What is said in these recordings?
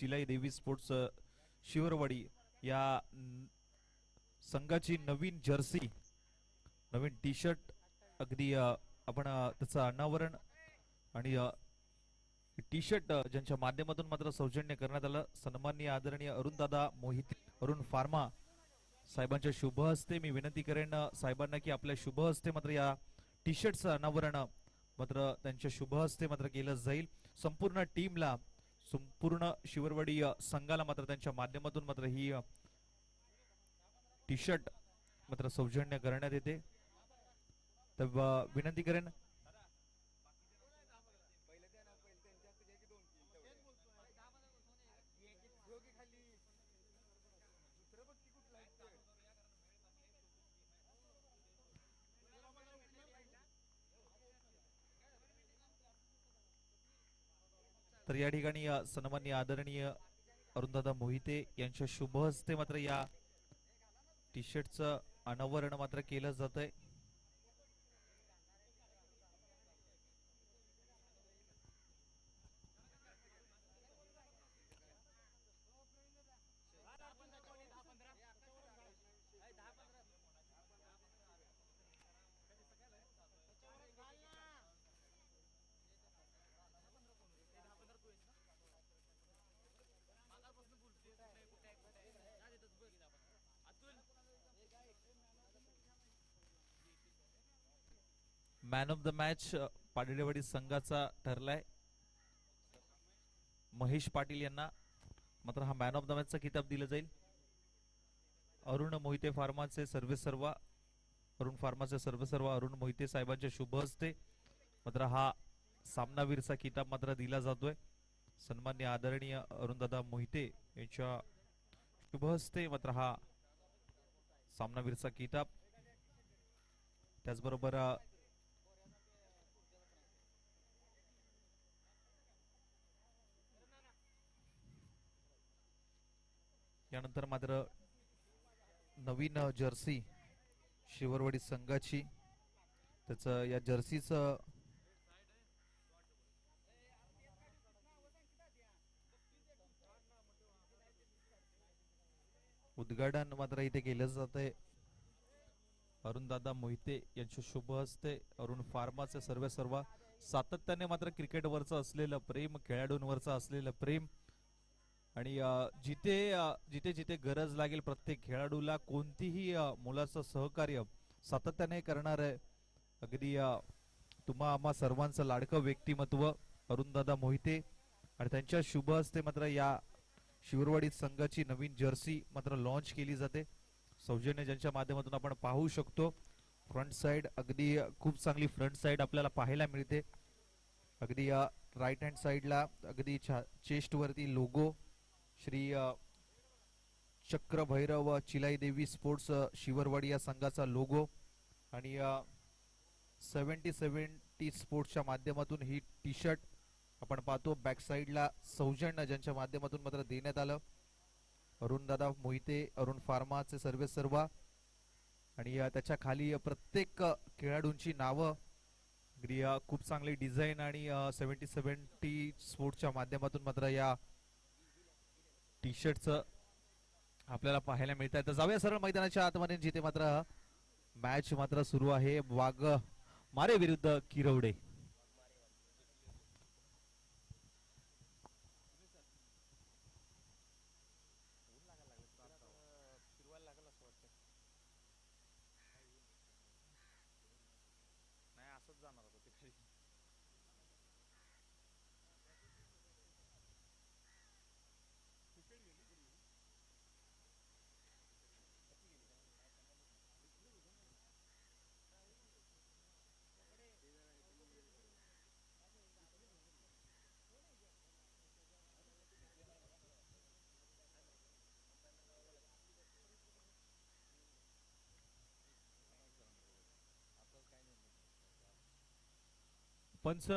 चिलाई देवी स्पोर्ट्स शिवरवाडी या संघाची नवीन जर्सी नवीन टी शर्ट अगदी आपण त्याचं अनावरण आणि टी शर्ट ज्यांच्या माध्यमातून मात्र सौजन्य करण्यात आलं. सन्माननीय आदरणीय अरुणदादा मोहित अरुण फार्मा साहेबांच्या शुभ हस्ते मी विनंती करेन साहेबांना की आपल्या शुभ हस्ते मात्र या टी शर्टचं अनावरण मात्र त्यांच्या शुभ हस्ते मात्र केलं जाईल. संपूर्ण टीमला संपूर्ण शिवरवाडी संघाला मात्र त्यांच्या माध्यमातून मात्र ही टी शर्ट मात्र सौजन्य करण्यात येते. तर विनंती करेन तर या ठिकाणी सन्मान्य आदरणीय अरुणदादा मोहिते यांच्या शुभ हस्ते मात्र या टी शर्टचं अनावरण मात्र केलं जात आहे man of the match Padewadi संघाचा ठरलाय. महेश पाटील यांना मात्र हा मॅन ऑफ द मॅचचा किताब दिला जाईल. अरुण मोहिते फार्माचे सर्वेसर्वा अरुण फार्माचे सर्वेसर्वा अरुण मोहिते साहेबांच्या शुभ हस्ते मात्र हा सामनावीरचा किताब मात्र दिला जातोय. सन्मान्य आदरणीय अरुणदादा मोहिते यांच्या शुभ हस्ते मात्र हा सामनावीरचा किताब त्याचबरोबर यानंतर मात्र नवीन जर्सी शिवरवाडी संघाची. त्याचं या जर्सीचं उद्घाटन मात्र इथे केलं जात आहे अरुणदादा मोहिते यांचे शुभ हस्ते अरुण फार्माचे सर्व सर्व सातत्याने मात्र क्रिकेटवरचं असलेलं प्रेम खेळाडूंवरचं असलेलं प्रेम आणि जिथे जिथे जिथे गरज लागेल प्रत्येक खेळाडूला कोणतीही मुलाचं सहकार्य सातत्याने करणार आहे. अगदी तुम्हा आम्हा सर्वांचं लाडकं व्यक्तिमत्व अरुणदादा मोहिते आणि त्यांच्या शुभ हस्ते मात्र या शिवरवाडी संघाची नवीन जर्सी मात्र लॉन्च केली जाते. सौजन्य ज्यांच्या माध्यमातून आपण पाहू शकतो. फ्रंट साइड अगदी खूप चांगली फ्रंट साइड आपल्याला पाहायला मिळते. अगदी राईट हँड साइडला अगदी चेस्ट वरती लोगो श्री चक्रभैरव चिलाई देवी स्पोर्ट्स शिवरवाडी या संघाचा लोगो आणि सेवन्टी सेवन्टी स्पोर्ट्सच्या माध्यमातून ही टी शर्ट आपण पाहतो. बॅक साईडला सौजन्य ज्यांच्या माध्यमातून मात्र देण्यात आलं. अरुणदादा मोहिते अरुण फार्माचे सर्वे सर्वा. आणि त्याच्याखाली प्रत्येक खेळाडूंची नावं. खूप चांगली डिझाईन आणि सेवन्टी सेवन्टी स्पोर्ट्सच्या माध्यमातून मात्र या टी शर्टचं आपल्याला पाहायला मिळत आहे. तर जाऊया सरळ मैदानाच्या आतमध्ये. जिथे मात्र मॅच मात्र सुरू आहे. वाघ मारे विरुद्ध किरवडे. पंच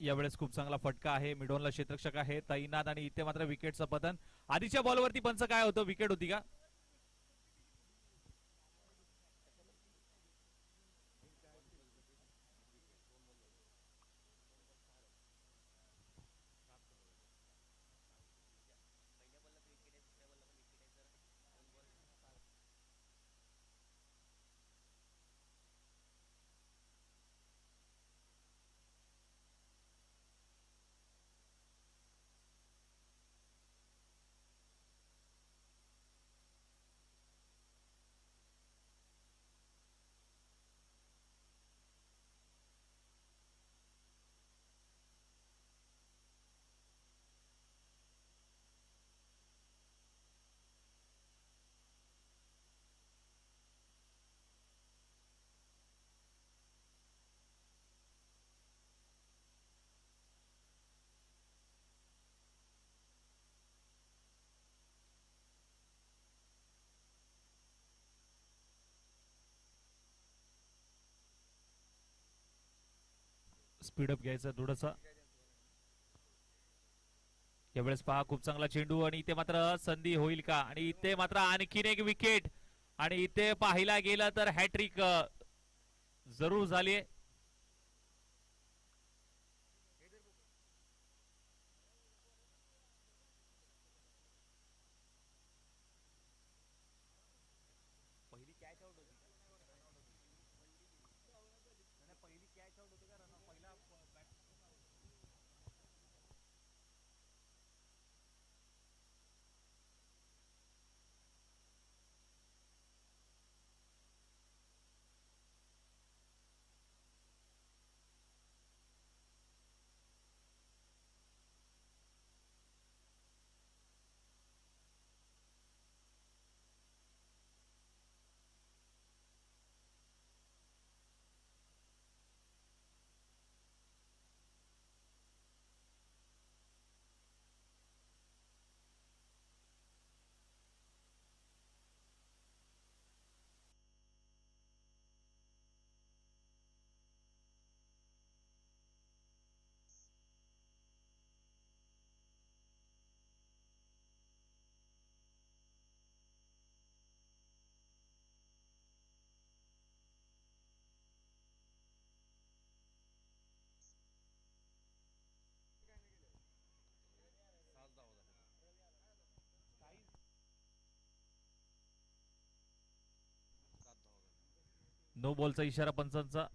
यावेळेस खूप चांगला फटका आहे. मिडोनला क्षेत्रक्षक आहे. तैनात आणि इथे मात्र विकेटचं पतन आधीच्या बॉलवरती पंच काय होतं? विकेट होती का? स्पीडअप घ्यायचा थोडासा. यावेळेस पहा खूप चांगला चेंडू आणि इथे मात्र संधी होईल का? आणि इथे मात्र आणखीन एक विकेट आणि इथे पाहायला गेलं तर हॅट्रिक जरूर झाली नो बॉलचा इशारा पंचांचा.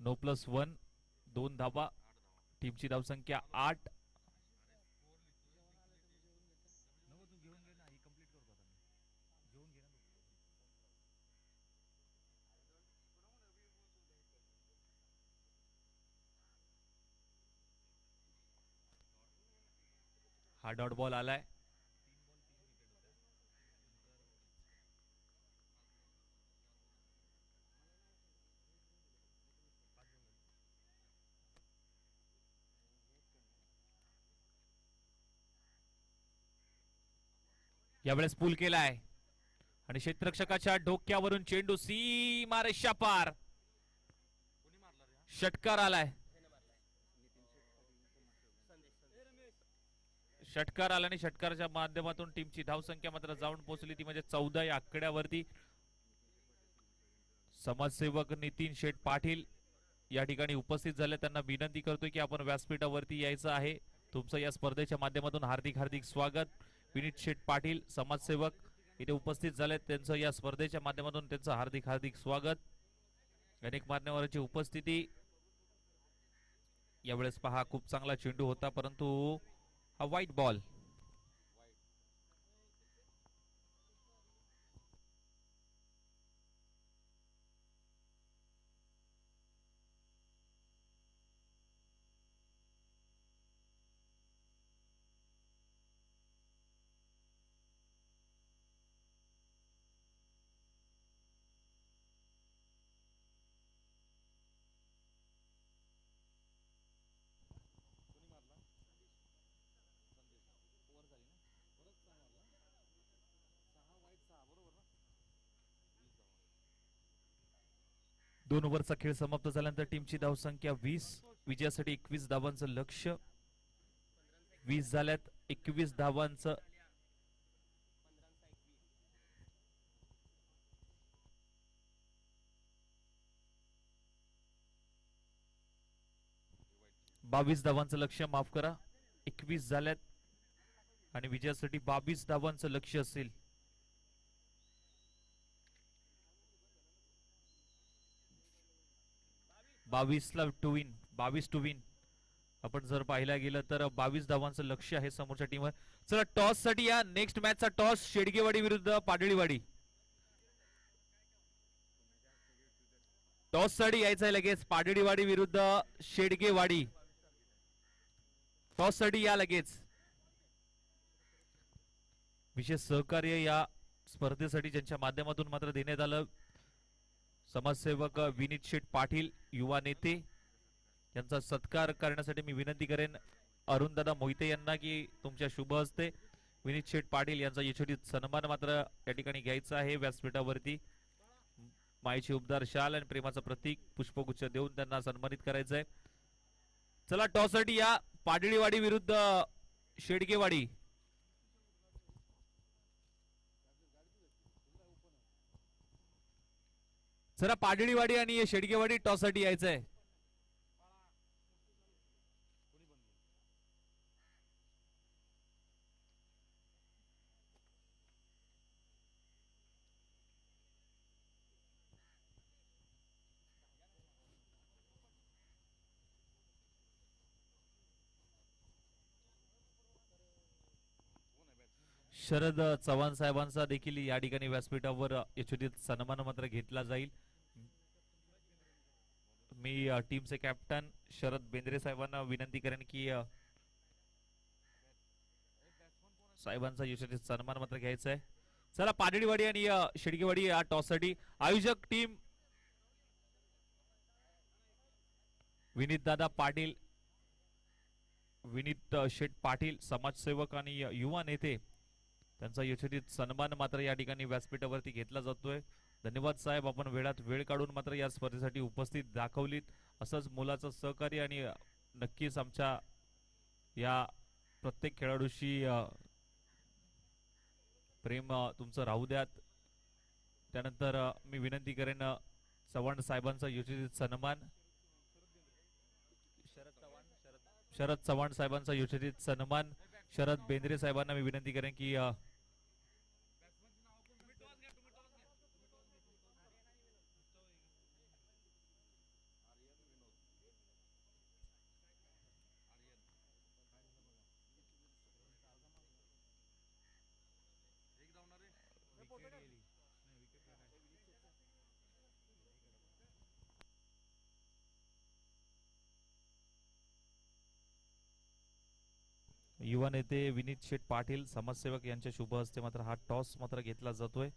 नो प्लस वन दोन धावा टीमची धावसंख्या आठ. हा डॉट बॉल आलाय. यावेळेस पूल केलाय. आणि क्षेत्ररक्षकाच्या डोक्यावरून चेंडू सी मारे शपार. षटकार आलाय. षटकार आला आणि षटकारच्या माध्यमातून टीमची धावसंख्या मात्र जाऊन पोहोचली. ती म्हणजे चौदा या आकड्यावरती. समाजसेवक नितीन शेठ पाटील या ठिकाणी उपस्थित झाले. त्यांना विनंती करतोय की आपण व्यासपीठावरती यायचं आहे. तुमचं या स्पर्धेच्या माध्यमातून हार्दिक हार्दिक स्वागत. विनीत शेठ पाटील समाजसेवक इथे उपस्थित झालेत. त्यांचं या स्पर्धेच्या माध्यमातून त्यांचं हार्दिक हार्दिक स्वागत. अनेक मान्यवरांची उपस्थिती. यावेळेस पहा खूप चांगला चेंडू होता परंतु हा व्हाईट बॉल दोन ओव्हरचा खेळ समाप्त झाल्यानंतर टीमची धावसंख्या वीस विजयासाठी एकवीस धावांचं लक्ष. वीस झाल्यात एकवीस धावांचं बावीस धावांचं लक्ष माफ करा. एकवीस झाल्यात आणि विजयासाठी बावीस धावांचं लक्ष असेल. बावीसला टू विन बावीस टू विन आपण जर पाहायला गेलं तर बावीस धावांचं लक्ष आहे समोरच्या टीमवर चला टॉससाठी या नेक्स्ट मॅचचा टॉस शेडगेवाडी विरुद्ध पाडळीवाडी. टॉससाठी यायचं आहे लगेच पाडळीवाडी विरुद्ध शेडगेवाडी. टॉससाठी या लगेच. विशेष सहकार्य या स्पर्धेसाठी ज्यांच्या माध्यमातून मात्र देण्यात आलं. समाजसेवक विनीत शेठ पाटील युवा नेते यांचा सत्कार करण्यासाठी मी विनंती करेन. अरुणदादा मोहिते यांना की तुमच्या शुभ हस्ते विनीत शेठ पाटील यांचा यशोटीत सन्मान मात्र या ठिकाणी घ्यायचा आहे. व्यासपीठावरती माईची उबदार शाल आणि प्रेमाचं प्रतीक पुष्पगुच्छ देऊन त्यांना सन्मानित करायचंय. चला टॉससाठी या पाडळीवाडी विरुद्ध शेडगेवाडी. जरा पाडळीवाडी आणि शेडगेवाडी टॉससाठी यायचंय. शरद चव्हाण साहेबांचा देखील या ठिकाणी व्यासपीठावर यशोदित सन्मान मात्र घेतला जाईल. मी टीमचे कॅप्टन शरद बेंद्रे साहेबांना विनंती करेन की साहेबांचा यशोदित सन्मान मात्र घ्यायचा आहे. चला पाडळीवाडी आणि अ, या टॉससाठी आयोजक टीम विनीत दादा पाटील विनीत शेठ पाटील समाजसेवक आणि युवा नेते त्यांचा यशोदित सन्मान मात्र या ठिकाणी व्यासपीठावरती घेतला जातोय. धन्यवाद साहेब आपण वेळात वेळ काढून मात्र या स्पर्धेसाठी उपस्थित दाखवलीत. असंच मुलाचं सहकार्य आणि नक्कीच आमच्या या प्रत्येक खेळाडूशी प्रेम तुमचं राहू द्यात. त्यानंतर मी विनंती करेन चव्हाण साहेबांचा योजित सन्मान. शरद चव्हाण साहेबांचा योजित सन्मान. शरद बेंद्रे साहेबांना मी विनंती करेन की युवा नेते विनीत शेठ पाटील समाजसेवक यांच्या शुभ हस्ते मात्र हा टॉस मात्र घेतला जातोय.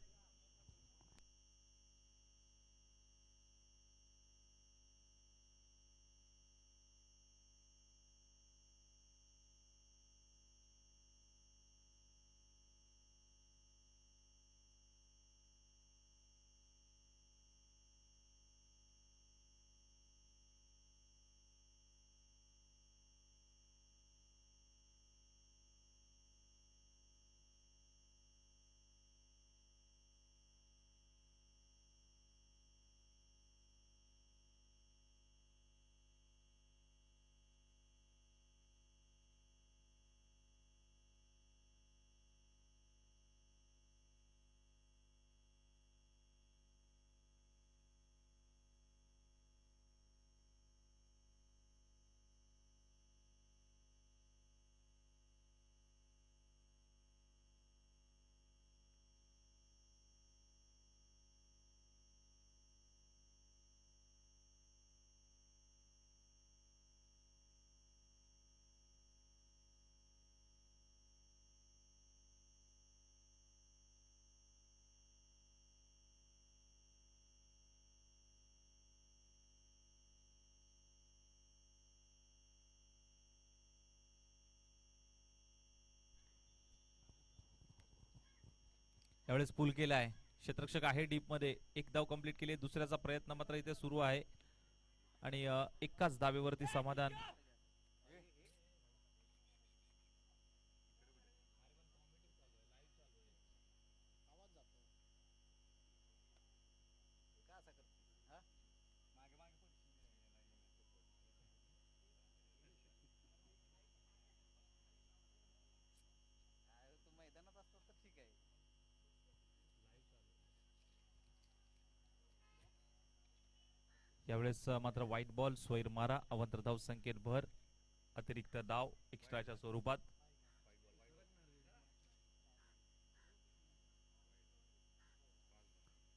यावेळेस पूल केला आहे. क्षेत्रक्षक आहे डीपमध्ये एक धाव कंप्लीट केली दुसऱ्याचा प्रयत्न मात्र इथे सुरू आहे. आणि एकाच धावेवरती समाधान. यावेळेस मात्र व्हाईट बॉल स्वैर मारा अवंतर धाव संख्येत भर अतिरिक्त धाव एक्स्ट्राच्या स्वरूपात.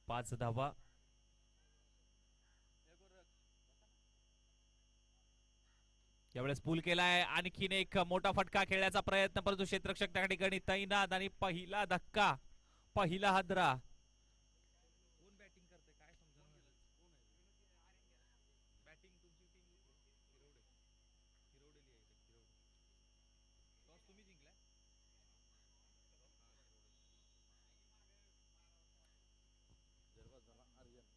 पाच धावा. यावेळेस पूल केलाय आणखीन एक मोठा फटका खेळण्याचा प्रयत्न परंतु क्षेत्रक्षक त्या ठिकाणी तैनात आणि पहिला धक्का पहिला हादरा कोण बॅटिंग करते काय समजा बॅटिंग तुमची टीम हिरवडे हिरवडेली आहे इथे, हिरवडे टॉस तुम्ही जिंकलाय जरबा झाला आर्यन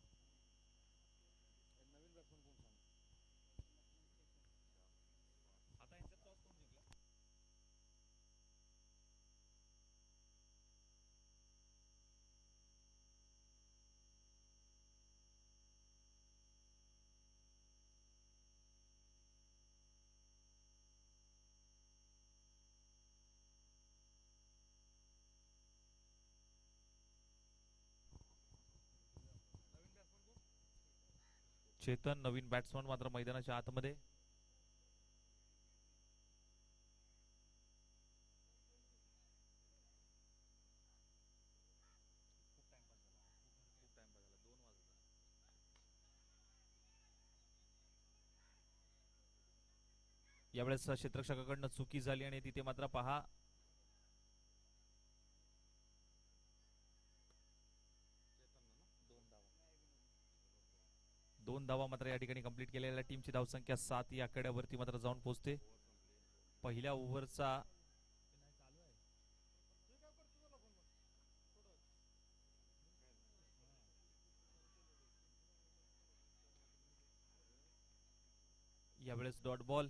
चेतन नवीन बॅट्समन मात्र मैदानाच्या आतमध्ये. यावेळेस क्षेत्रक्षकाकडनं चुकी झाली आणि तिथे मात्र पहा चेतन ना दोन धावा दोन धावा मात्र या ठिकाणी कंप्लीट केलेल्या टीमची धावसंख्या सात या आकड्यावरती मात्र जाऊन पोहोचते. पहिल्या ओव्हरचा यावेळेस डॉट बॉल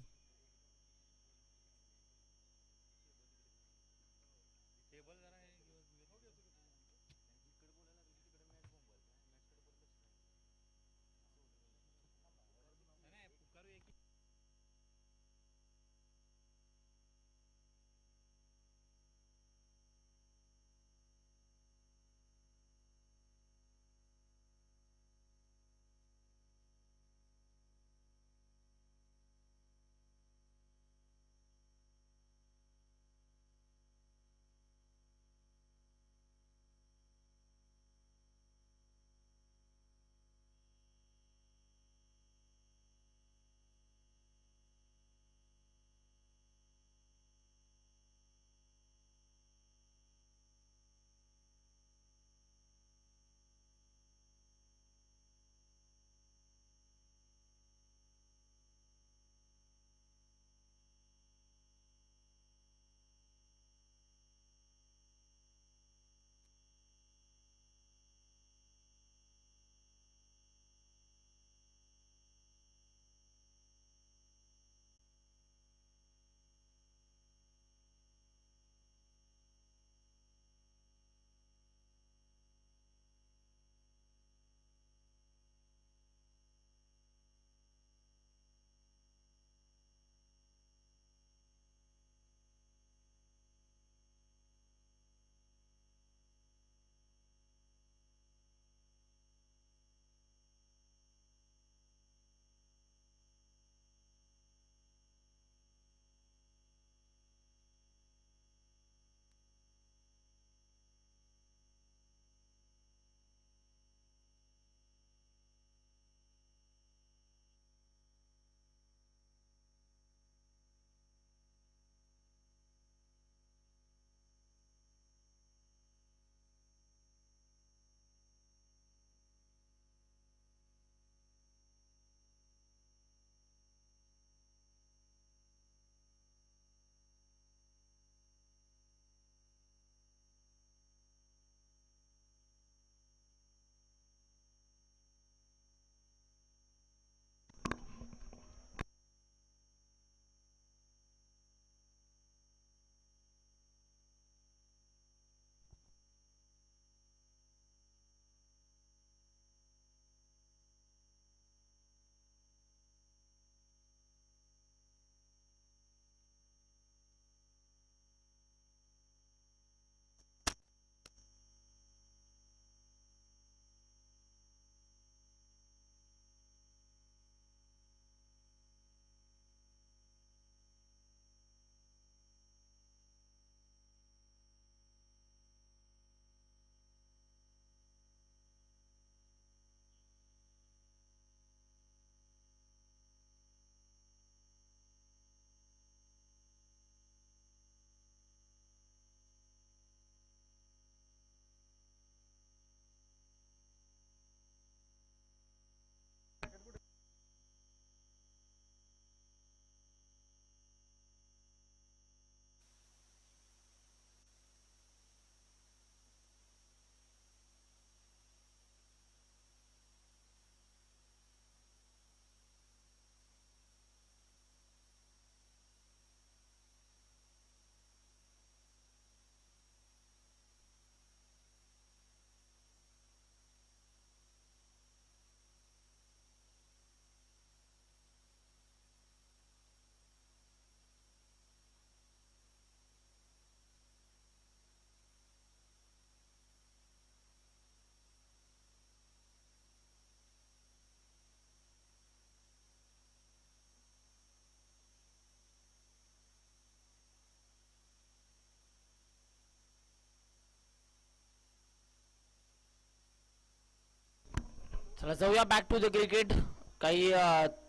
चला जाऊया बॅक टू द क्रिकेट काही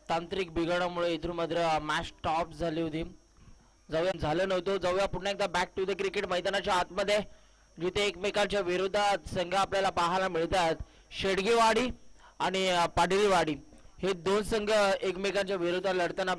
तांत्रिक बिघाडामुळे इथून मात्र मॅच स्टॉप झाली होती. जाऊया झालं नव्हतं. जाऊया पुन्हा एकदा बॅक टू द क्रिकेट मैदानाच्या आतमध्ये जिथे एकमेकांच्या विरोधात संघ आपल्याला पाहायला मिळतात. शेडगेवाडी आणि अ, पाडळीवाडी. हे दोन संघ एकमेकांच्या विरोधात लढताना